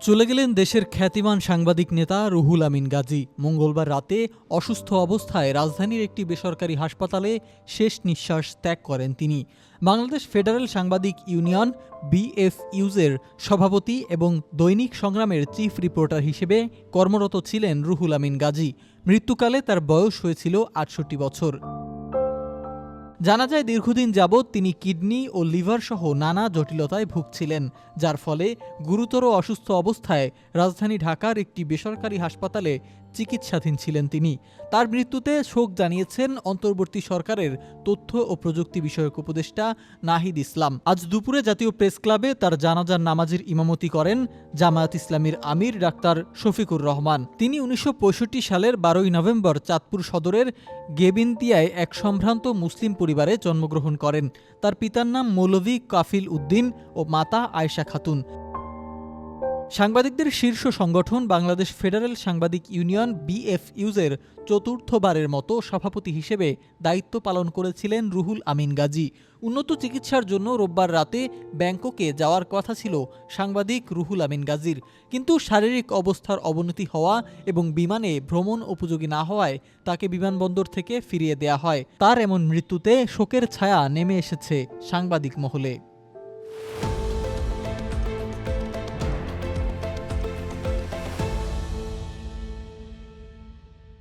চলে গেলেন দেশের খ্যাতিমান সাংবাদিক নেতা রুহুল আমিন গাজী। মঙ্গলবার রাতে অসুস্থ অবস্থায় রাজধানীর একটি বেসরকারি হাসপাতালে শেষ নিঃশ্বাস ত্যাগ করেন তিনি। বাংলাদেশ ফেডারেল সাংবাদিক ইউনিয়ন বিএফইউজের সভাপতি এবং দৈনিক সংগ্রামের চিফ রিপোর্টার হিসেবে কর্মরত ছিলেন রুহুল আমিন গাজী। মৃত্যুকালে তার বয়স হয়েছিল আটষট্টি বছর। জানা যায়, দীর্ঘদিন যাবৎ তিনি কিডনি ও লিভার সহ নানা জটিলতায় ভুগছিলেন, যার ফলে গুরুতর অসুস্থ অবস্থায় রাজধানী ঢাকার একটি বেসরকারি হাসপাতালে চিকিৎসাধীন ছিলেন তিনি। তার মৃত্যুতে শোক জানিয়েছেন অন্তর্বর্তী সরকারের তথ্য ও প্রযুক্তি বিষয়ক উপদেষ্টা নাহিদ ইসলাম। আজ দুপুরে জাতীয় প্রেস ক্লাবে তার জানাজার নামাজের ইমামতি করেন জামায়াত ইসলামীর আমির ডাক্তার শফিকুর রহমান। তিনি উনিশশো পঁয়ষট্টি সালের বারোই নভেম্বর চাঁদপুর সদরের গেবিন্তিয়ায় এক সম্ভ্রান্ত মুসলিম পরিবারে জন্মগ্রহণ করেন। তার পিতার নাম মৌলভী কাফিল উদ্দিন ও মাতা আয়েশা খাতুন। সাংবাদিকদের শীর্ষ সংগঠন বাংলাদেশ ফেডারেল সাংবাদিক ইউনিয়ন বিএফইউজের চতুর্থবারের মতো সভাপতি হিসেবে দায়িত্ব পালন করেছিলেন রুহুল আমিন গাজী। উন্নত চিকিৎসার জন্য রোববার রাতে ব্যাংককে যাওয়ার কথা ছিল সাংবাদিক রুহুল আমিন গাজীর। কিন্তু শারীরিক অবস্থার অবনতি হওয়া এবং বিমানে ভ্রমণ উপযোগী না হওয়ায় তাকে বিমানবন্দর থেকে ফিরিয়ে দেয়া হয়। তার এমন মৃত্যুতে শোকের ছায়া নেমে এসেছে সাংবাদিক মহলে।